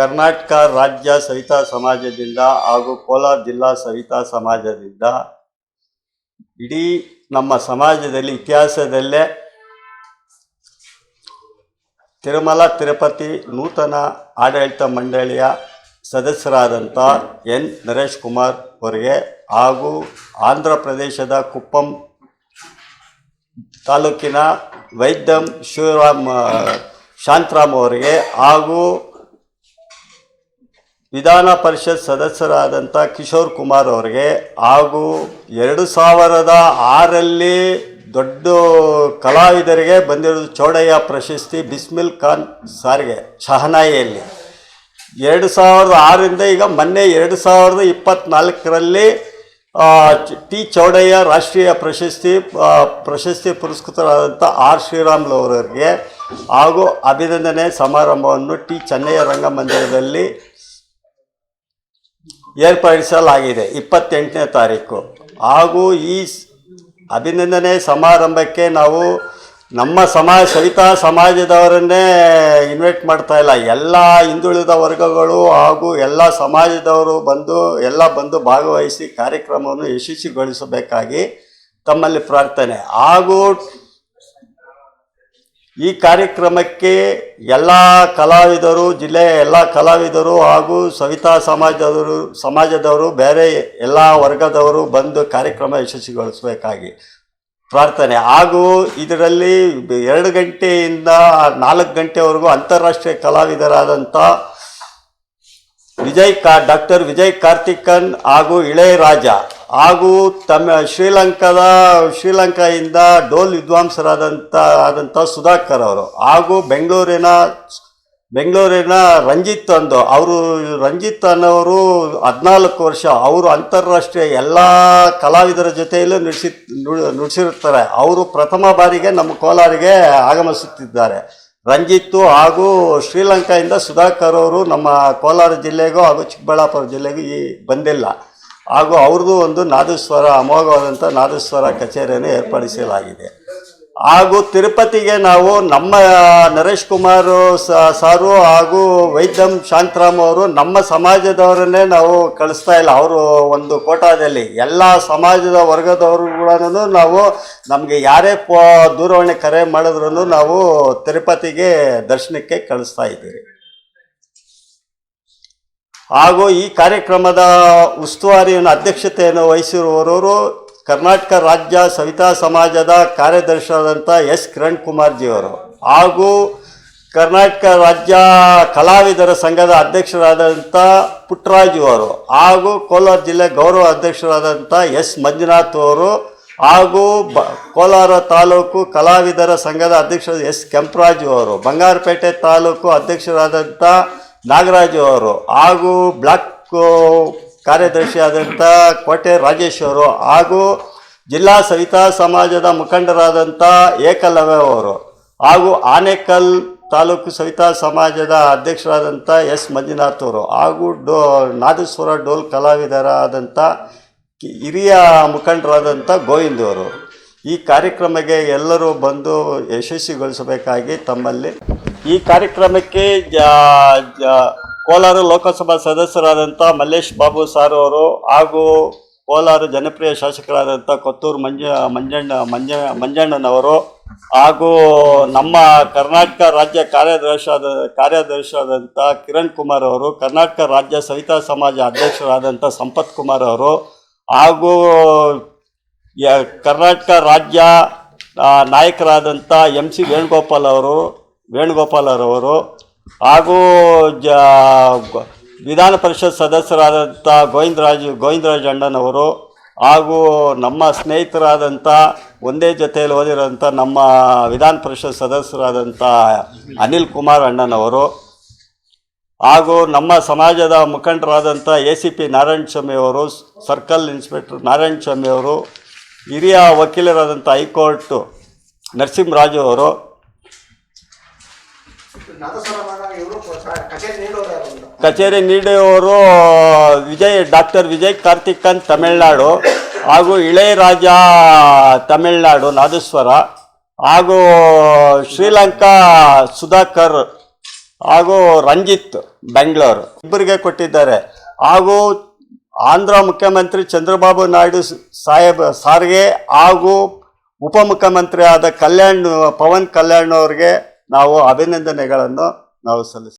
ಕರ್ನಾಟಕ ರಾಜ್ಯ ಸವಿತಾ ಸಮಾಜದಿಂದ ಹಾಗೂ ಕೋಲಾರ ಜಿಲ್ಲಾ ಸವಿತಾ ಸಮಾಜದಿಂದ ಇಡೀ ನಮ್ಮ ಸಮಾಜದಲ್ಲಿ, ಇತಿಹಾಸದಲ್ಲೇ ತಿರುಮಲ, ತಿರುಪತಿ ನೂತನ ಆಡಳಿತ ಮಂಡಳಿಯ ಸದಸ್ಯರಾದಂಥ ಎನ್. ನರೇಶ್ ಕುಮಾರ್ ಅವರಿಗೆ ಹಾಗೂ ಆಂಧ್ರ ಪ್ರದೇಶದ ಕುಪ್ಪಂ ತಾಲೂಕಿನ ವೈದ್ಯಂ ಶಿವರಾಮ್ ಶಾಂತರಾಮ್ ಅವರಿಗೆ ಹಾಗೂ ವಿಧಾನ ಪರಿಷತ್ ಸದಸ್ಯರಾದಂಥ ಕಿಶೋರ್ ಕುಮಾರ್ ಅವರಿಗೆ ಹಾಗೂ ಎರಡು ಸಾವಿರದ ಆರಲ್ಲಿ ದೊಡ್ಡ ಕಲಾವಿದರಿಗೆ ಬಂದಿರೋದು ಚೌಡಯ್ಯ ಪ್ರಶಸ್ತಿ ಬಿಸ್ಮಿಲ್ ಖಾನ್ ಸಾರಿಗೆ ಶಹನಾಯಿಯಲ್ಲಿ. ಎರಡು ಸಾವಿರದ ಆರರಿಂದ ಈಗ ಮೊನ್ನೆ ಎರಡು ಸಾವಿರದ ಇಪ್ಪತ್ತ್ನಾಲ್ಕರಲ್ಲಿ ಟಿ ಚೌಡಯ್ಯ ರಾಷ್ಟ್ರೀಯ ಪ್ರಶಸ್ತಿ ಪ್ರಶಸ್ತಿ ಪುರಸ್ಕೃತರಾದಂಥ ಆರ್ ಶ್ರೀರಾಮ್ಲು ಅವರಿಗೆ ಹಾಗೂ ಅಭಿನಂದನೆ ಸಮಾರಂಭವನ್ನು ಟಿ ಚೆನ್ನಯ್ಯ ರಂಗಮಂದಿರದಲ್ಲಿ ಏರ್ಪಡಿಸಲಾಗಿದೆ. ಇಪ್ಪತ್ತೆಂಟನೇ ತಾರೀಕು. ಹಾಗೂ ಈ ಅಭಿನಂದನೆ ಸಮಾರಂಭಕ್ಕೆ ನಾವು ನಮ್ಮ ಸಮಾಜ ಸವಿತಾ ಸಮಾಜದವರನ್ನೇ ಇನ್ವೈಟ್ ಮಾಡ್ತಾ ಇಲ್ಲ. ಎಲ್ಲ ಹಿಂದುಳಿದ ವರ್ಗಗಳು ಹಾಗೂ ಎಲ್ಲ ಸಮಾಜದವರು ಬಂದು, ಎಲ್ಲ ಬಂದು ಭಾಗವಹಿಸಿ ಕಾರ್ಯಕ್ರಮವನ್ನು ಯಶಸ್ವಿಗೊಳಿಸಬೇಕಾಗಿ ತಮ್ಮಲ್ಲಿ ಪ್ರಾರ್ಥನೆ. ಹಾಗೂ ಈ ಕಾರ್ಯಕ್ರಮಕ್ಕೆ ಎಲ್ಲ ಕಲಾವಿದರು, ಜಿಲ್ಲೆಯ ಎಲ್ಲ ಕಲಾವಿದರು ಹಾಗೂ ಸವಿತಾ ಸಮಾಜದವರು ಸಮಾಜದವರು, ಬೇರೆ ಎಲ್ಲ ವರ್ಗದವರು ಬಂದು ಕಾರ್ಯಕ್ರಮ ಯಶಸ್ವಿಗೊಳಿಸಬೇಕಾಗಿ ಪ್ರಾರ್ಥನೆ. ಹಾಗೂ ಇದರಲ್ಲಿ ಎರಡು ಗಂಟೆಯಿಂದ ನಾಲ್ಕು ಗಂಟೆವರೆಗೂ ಅಂತಾರಾಷ್ಟ್ರೀಯ ಕಲಾವಿದರಾದಂಥ ವಿಜಯ್ ಕಾ, ಡಾಕ್ಟರ್ ವಿಜಯ್ ಕಾರ್ತಿಕನ್ ಹಾಗೂ ಇಳೆಯರಾಜ ಹಾಗೂ ತಮ್ಮ ಶ್ರೀಲಂಕಾದ, ಶ್ರೀಲಂಕಾಯಿಂದ ಡೋಲ್ ವಿದ್ವಾಂಸರಾದಂಥ ಆದಂಥ ಸುಧಾಕರ್ ಅವರು ಹಾಗೂ ಬೆಂಗಳೂರಿನ ಬೆಂಗಳೂರಿನ ರಂಜಿತ್ ಅಂದು. ಅವರು, ರಂಜಿತ್ ಅನ್ನೋರು ಹದಿನಾಲ್ಕು ವರ್ಷ ಅವರು ಅಂತಾರಾಷ್ಟ್ರೀಯ ಎಲ್ಲ ಕಲಾವಿದರ ಜೊತೆಯಲ್ಲೂ ನುಡಿಸಿ ನುಡಿ- ನುಡಿಸಿರುತ್ತಾರೆ. ಅವರು ಪ್ರಥಮ ಬಾರಿಗೆ ನಮ್ಮ ಕೋಲಾರಿಗೆ ಆಗಮಿಸುತ್ತಿದ್ದಾರೆ. ರಂಜಿತ್ತು ಹಾಗೂ ಶ್ರೀಲಂಕಾದಿಂದ ಸುಧಾಕರ್ ಅವರು ನಮ್ಮ ಕೋಲಾರ ಜಿಲ್ಲೆಗೂ ಹಾಗೂ ಚಿಕ್ಕಬಳ್ಳಾಪುರ ಜಿಲ್ಲೆಗೂ ಈ ಬಂದಿಲ್ಲ. ಹಾಗೂ ಅವ್ರದ್ದು ಒಂದು ನಾದಸ್ವರ ಅಮೋಘವಾದಂಥ ನಾದಸ್ವರ ಕಚೇರಿಯನ್ನು ಏರ್ಪಡಿಸಲಾಗಿದೆ. ಹಾಗೂ ತಿರುಪತಿಗೆ ನಾವು ನಮ್ಮ ನರೇಶ್ ಕುಮಾರ್ ಸಾರು ಹಾಗೂ ವೈದ್ಯಂ ಶಾಂತರಾಮ್ ಅವರು ನಮ್ಮ ಸಮಾಜದವರನ್ನೇ ನಾವು ಕಳಿಸ್ತಾ ಇಲ್ಲ. ಅವರು ಒಂದು ಕೋಟಾದಲ್ಲಿ ಎಲ್ಲ ಸಮಾಜದ ವರ್ಗದವರು ಕೂಡ ನಾವು ನಮಗೆ ಯಾರೇ ದೂರವಾಣಿ ಕರೆ ಮಾಡಿದ್ರೂ ನಾವು ತಿರುಪತಿಗೆ ದರ್ಶನಕ್ಕೆ ಕಳಿಸ್ತಾ ಇದ್ದೀವಿ ಹಾಗೂ ಈ ಕಾರ್ಯಕ್ರಮದ ಉಸ್ತುವಾರಿಯನ್ನು, ಅಧ್ಯಕ್ಷತೆಯನ್ನು ವಹಿಸಿರುವವರು ಕರ್ನಾಟಕ ರಾಜ್ಯ ಸವಿತಾ ಸಮಾಜದ ಕಾರ್ಯದರ್ಶಿಯಾದಂಥ ಎಸ್. ಕಿರಣ್ ಕುಮಾರ್ಜಿಯವರು ಹಾಗೂ ಕರ್ನಾಟಕ ರಾಜ್ಯ ಕಲಾವಿದರ ಸಂಘದ ಅಧ್ಯಕ್ಷರಾದಂಥ ಪುಟ್ಟರಾಜು ಅವರು ಹಾಗೂ ಕೋಲಾರ ಜಿಲ್ಲೆ ಗೌರವ ಅಧ್ಯಕ್ಷರಾದಂಥ ಎಸ್. ಮಂಜುನಾಥ್ ಅವರು ಹಾಗೂ ಬ, ಕೋಲಾರ ತಾಲೂಕು ಕಲಾವಿದರ ಸಂಘದ ಅಧ್ಯಕ್ಷರಾದ ಎಸ್. ಕೆಂಪರಾಜು ಅವರು. ಬಂಗಾರಪೇಟೆ ತಾಲೂಕು ಅಧ್ಯಕ್ಷರಾದಂಥ ನಾಗರಾಜು ಅವರು ಹಾಗೂ ಬ್ಲಾಕ್ ಕಾರ್ಯದರ್ಶಿಯಾದಂಥ ಕೋಟೆ ರಾಜೇಶ್ ಅವರು ಹಾಗೂ ಜಿಲ್ಲಾ ಸವಿತಾ ಸಮಾಜದ ಮುಖಂಡರಾದಂಥ ಏಕಲವ್ಯ ಅವರು ಹಾಗೂ ಆನೇಕಲ್ ತಾಲೂಕು ಸವಿತಾ ಸಮಾಜದ ಅಧ್ಯಕ್ಷರಾದಂಥ ಎಸ್ ಮಂಜುನಾಥ್ ಅವರು ಹಾಗೂ ಡೋ ನಾದೇಶ್ವರ ಡೋಲ್ ಕಲಾವಿದರಾದಂಥ ಹಿರಿಯ ಮುಖಂಡರಾದಂಥ ಗೋವಿಂದ್ ಅವರು. ಈ ಕಾರ್ಯಕ್ರಮಕ್ಕೆ ಎಲ್ಲರೂ ಬಂದು ಯಶಸ್ವಿಗೊಳಿಸಬೇಕಾಗಿ ತಮ್ಮಲ್ಲಿ ಈ ಕಾರ್ಯಕ್ರಮಕ್ಕೆ ಕೋಲಾರ ಲೋಕಸಭಾ ಸದಸ್ಯರಾದಂಥ ಮಲ್ಲೇಶ್ ಬಾಬು ಸಾರ್ ಅವರು ಹಾಗೂ ಕೋಲಾರ ಜನಪ್ರಿಯ ಶಾಸಕರಾದಂಥ ಕೊತ್ತೂರು ಮಂಜ, ಮಂಜಣ್ಣ, ಮಂಜ, ಮಂಜಣ್ಣನವರು ಹಾಗೂ ನಮ್ಮ ಕರ್ನಾಟಕ ರಾಜ್ಯ ಕಾರ್ಯದರ್ಶಿಯಾದ ಕಾರ್ಯದರ್ಶಿಯಾದಂಥ ಕಿರಣ್ ಕುಮಾರ್ ಅವರು, ಕರ್ನಾಟಕ ರಾಜ್ಯ ಸವಿತಾ ಸಮಾಜ ಅಧ್ಯಕ್ಷರಾದಂಥ ಸಂಪತ್ ಕುಮಾರ್ ಅವರು ಹಾಗೂ ಕರ್ನಾಟಕ ರಾಜ್ಯ ನಾಯಕರಾದಂಥ ಎಂ ಸಿ ವೇಣುಗೋಪಾಲ್ ಅವರು ವೇಣುಗೋಪಾಲ್ ಅವರು ಹಾಗೂ ಜ ವಿಧಾನ ಪರಿಷತ್ ಸದಸ್ಯರಾದಂಥ ಗೋವಿಂದರಾಜ್ ಗೋವಿಂದರಾಜ್ ಅಣ್ಣನವರು ಹಾಗೂ ನಮ್ಮ ಸ್ನೇಹಿತರಾದಂಥ ಒಂದೇ ಜೊತೆಯಲ್ಲಿ ಓದಿರೋಂಥ ನಮ್ಮ ವಿಧಾನ ಪರಿಷತ್ ಸದಸ್ಯರಾದಂಥ ಅನಿಲ್ ಕುಮಾರ್ ಅಣ್ಣನವರು ಹಾಗೂ ನಮ್ಮ ಸಮಾಜದ ಮುಖಂಡರಾದಂಥ A C P Narayana Swamy ಅವರು, ಸರ್ಕಲ್ ಇನ್ಸ್ಪೆಕ್ಟರ್ ನಾರಾಯಣ ಸ್ವಾಮಿ ಅವರು, ಹಿರಿಯ ವಕೀಲರಾದಂಥ ಹೈಕೋರ್ಟು ನರಸಿಂಹರಾಜು ಅವರು ಕಚೇರಿ ನೀಡುವವರು ವಿಜಯ್, ಡಾಕ್ಟರ್ ವಿಜಯ್ ಕಾರ್ತಿಕನ್ ತಮಿಳ್ನಾಡು ಹಾಗೂ ಇಳೆಯರಾಜ ತಮಿಳ್ನಾಡು ನಾದೇಶ್ವರ ಹಾಗೂ ಶ್ರೀಲಂಕಾ ಸುಧಾಕರ್ ಹಾಗೂ ರಂಜಿತ್ ಬೆಂಗಳೂರು ಇಬ್ಬರಿಗೆ ಕೊಟ್ಟಿದ್ದಾರೆ. ಹಾಗೂ ಆಂಧ್ರ ಮುಖ್ಯಮಂತ್ರಿ ಚಂದ್ರಬಾಬು ನಾಯ್ಡು ಸಾಹೇಬ್ ಸಾರಿಗೆ ಹಾಗೂ ಉಪಮುಖ್ಯಮಂತ್ರಿ ಆದ ಕಲ್ಯಾಣ್, ಪವನ್ ಕಲ್ಯಾಣ್ ಅವ್ರಿಗೆ ನಾವು ಅಭಿನಂದನೆಗಳನ್ನು ನಾವು ಸಲ್ಲಿಸ್ತೀವಿ